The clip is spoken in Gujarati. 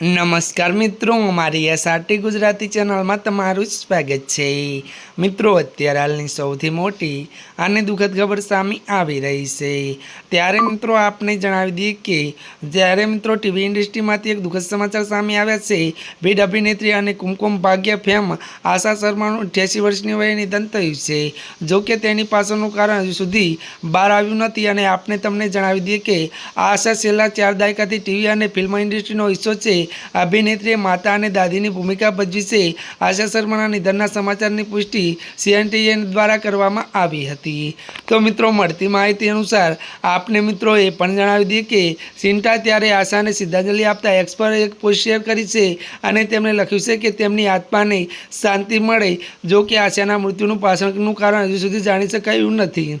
નમસ્કાર મિત્રો મારી એસઆરટી ગુજરાતી ચેનલમાં તમારું સ્વાગત છે. મિત્રો, અત્યારે હાલની સૌથી મોટી અને દુઃખદ ખબર સામે આવી રહી છે. ત્યારે મિત્રો, આપને જણાવી દઈએ કે જ્યારે મિત્રો ટીવી ઇન્ડસ્ટ્રીમાંથી એક દુઃખદ સમાચાર સામે આવ્યા છે ભીડ અભિનેત્રી અને કુમકુમ ભાગ્ય ફેમ આશા શર્માનું અઠ્યાસી વર્ષની વયે નિધન થયું છે. જો કે તેની પાછળનું કારણ હજુ સુધી બહાર આવ્યું નથી અને આપને તમને જણાવી દઈએ કે આશા છેલ્લા ચાર દાયકાથી ટીવી અને ફિલ્મ ઇન્ડસ્ટ્રીનો હિસ્સો છે. અભિનેત્રીએ માતા અને દાદીની ભૂમિકા ભજવી છે. આશા શર્માના નિધનના સમાચારની પુષ્ટિ સીએનટીએન દ્વારા કરવામાં આવી હતી. તો મિત્રો, મળતી માહિતી અનુસાર આપને મિત્રો એ પણ જણાવી દઈએ કે સિન્ટા ત્યારે આશાને શ્રદ્ધાંજલિ આપતા એક્સ એક પોસ્ટ શેર કરી છે અને તેમણે લખ્યું છે કે તેમની આત્માને શાંતિ મળે, જો કે આશાના મૃત્યુનું પાછળનું કારણ હજુ સુધી જાણી શકાયું નથી.